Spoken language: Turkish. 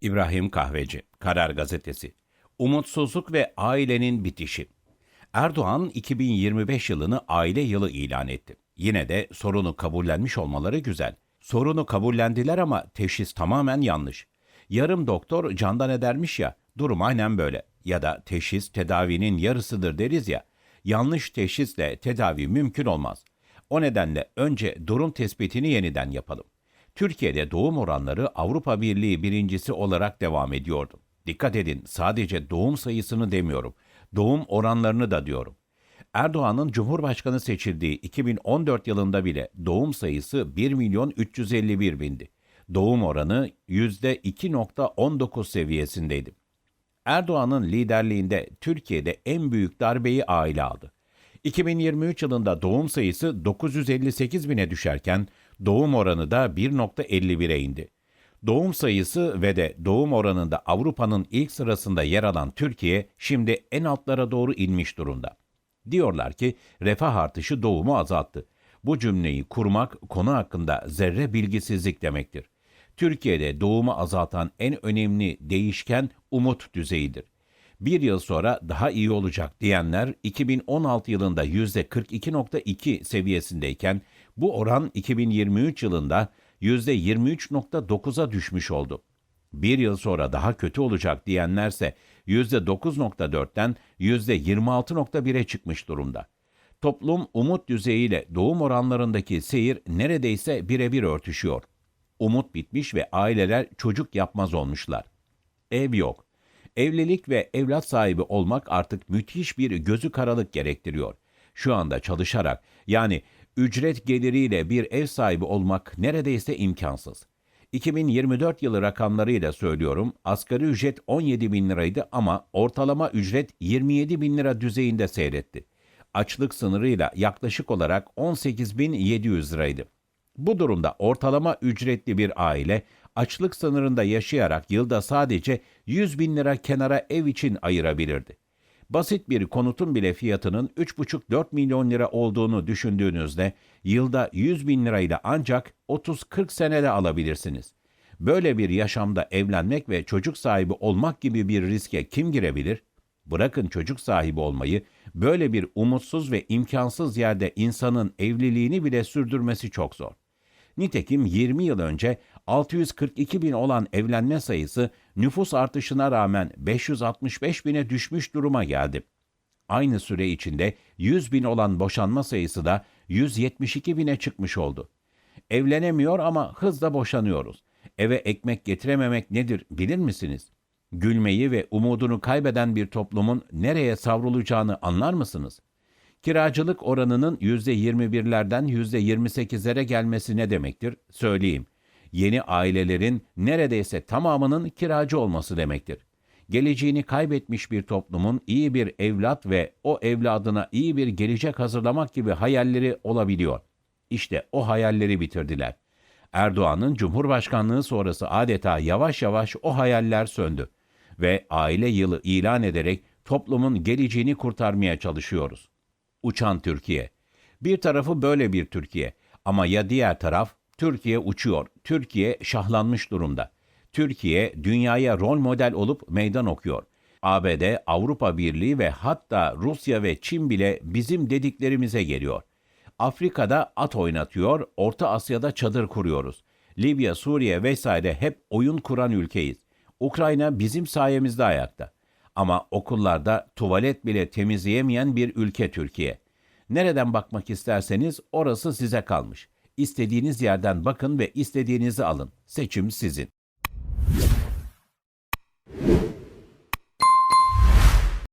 İbrahim Kahveci, Karar Gazetesi. Umutsuzluk ve ailenin bitişi. Erdoğan 2025 yılını aile yılı ilan etti. Yine de sorunu kabullenmiş olmaları güzel. Sorunu kabullendiler ama teşhis tamamen yanlış. Yarım doktor candan edermiş ya, durum aynen böyle. Ya da teşhis tedavinin yarısıdır deriz ya. Yanlış teşhisle tedavi mümkün olmaz. O nedenle önce durum tespitini yeniden yapalım. Türkiye'de doğum oranları Avrupa Birliği birincisi olarak devam ediyordu. Dikkat edin sadece doğum sayısını demiyorum, doğum oranlarını da diyorum. Erdoğan'ın Cumhurbaşkanı seçildiği 2014 yılında bile doğum sayısı 1 milyon 351 bindi. Doğum oranı %2.19 seviyesindeydi. Erdoğan'ın liderliğinde Türkiye'de en büyük darbeyi aile aldı. 2023 yılında doğum sayısı 958 bine düşerken doğum oranı da 1.51'e indi. Doğum sayısı ve de doğum oranında Avrupa'nın ilk sırasında yer alan Türkiye şimdi en altlara doğru inmiş durumda. Diyorlar ki refah artışı doğumu azalttı. Bu cümleyi kurmak konu hakkında zerre bilgisizlik demektir. Türkiye'de doğumu azaltan en önemli değişken umut düzeyidir. Bir yıl sonra daha iyi olacak diyenler 2016 yılında %42.2 seviyesindeyken bu oran 2023 yılında %23.9'a düşmüş oldu. Bir yıl sonra daha kötü olacak diyenlerse %9.4'ten %26.1'e çıkmış durumda. Toplum umut düzeyiyle doğum oranlarındaki seyir neredeyse birebir örtüşüyor. Umut bitmiş ve aileler çocuk yapmaz olmuşlar. Ev yok. Evlilik ve evlat sahibi olmak artık müthiş bir gözü karalık gerektiriyor. Şu anda çalışarak yani ücret geliriyle bir ev sahibi olmak neredeyse imkansız. 2024 yılı rakamlarıyla söylüyorum asgari ücret 17 bin liraydı ama ortalama ücret 27 bin lira düzeyinde seyretti. Açlık sınırıyla yaklaşık olarak 18.700 liraydı. Bu durumda ortalama ücretli bir aile açlık sınırında yaşayarak yılda sadece 100 bin lira kenara ev için ayırabilirdi. Basit bir konutun bile fiyatının 3,5-4 milyon lira olduğunu düşündüğünüzde yılda 100 bin lirayla ancak 30-40 senede alabilirsiniz. Böyle bir yaşamda evlenmek ve çocuk sahibi olmak gibi bir riske kim girebilir? Bırakın çocuk sahibi olmayı, böyle bir umutsuz ve imkansız yerde insanın evliliğini bile sürdürmesi çok zor. Nitekim 20 yıl önce 642 bin olan evlenme sayısı nüfus artışına rağmen 565 bine düşmüş duruma geldi. Aynı süre içinde 100 bin olan boşanma sayısı da 172 bine çıkmış oldu. Evlenemiyor ama hızla boşanıyoruz. Eve ekmek getirememek nedir bilir misiniz? Gülmeyi ve umudunu kaybeden bir toplumun nereye savrulacağını anlar mısınız? Kiracılık oranının %21'lerden %28'lere gelmesi ne demektir? Söyleyeyim. Yeni ailelerin neredeyse tamamının kiracı olması demektir. Geleceğini kaybetmiş bir toplumun iyi bir evlat ve o evladına iyi bir gelecek hazırlamak gibi hayalleri olabiliyor. İşte o hayalleri bitirdiler. Erdoğan'ın Cumhurbaşkanlığı sonrası adeta yavaş yavaş o hayaller söndü ve aile yılı ilan ederek toplumun geleceğini kurtarmaya çalışıyoruz. Uçan Türkiye. Bir tarafı böyle bir Türkiye ama ya diğer taraf Türkiye uçuyor. Türkiye şahlanmış durumda. Türkiye dünyaya rol model olup meydan okuyor. ABD, Avrupa Birliği ve hatta Rusya ve Çin bile bizim dediklerimize geliyor. Afrika'da at oynatıyor, Orta Asya'da çadır kuruyoruz. Libya, Suriye vesaire hep oyun kuran ülkeyiz. Ukrayna bizim sayemizde ayakta. Ama okullarda tuvalet bile temizleyemeyen bir ülke Türkiye. Nereden bakmak isterseniz orası size kalmış. İstediğiniz yerden bakın ve istediğinizi alın. Seçim sizin.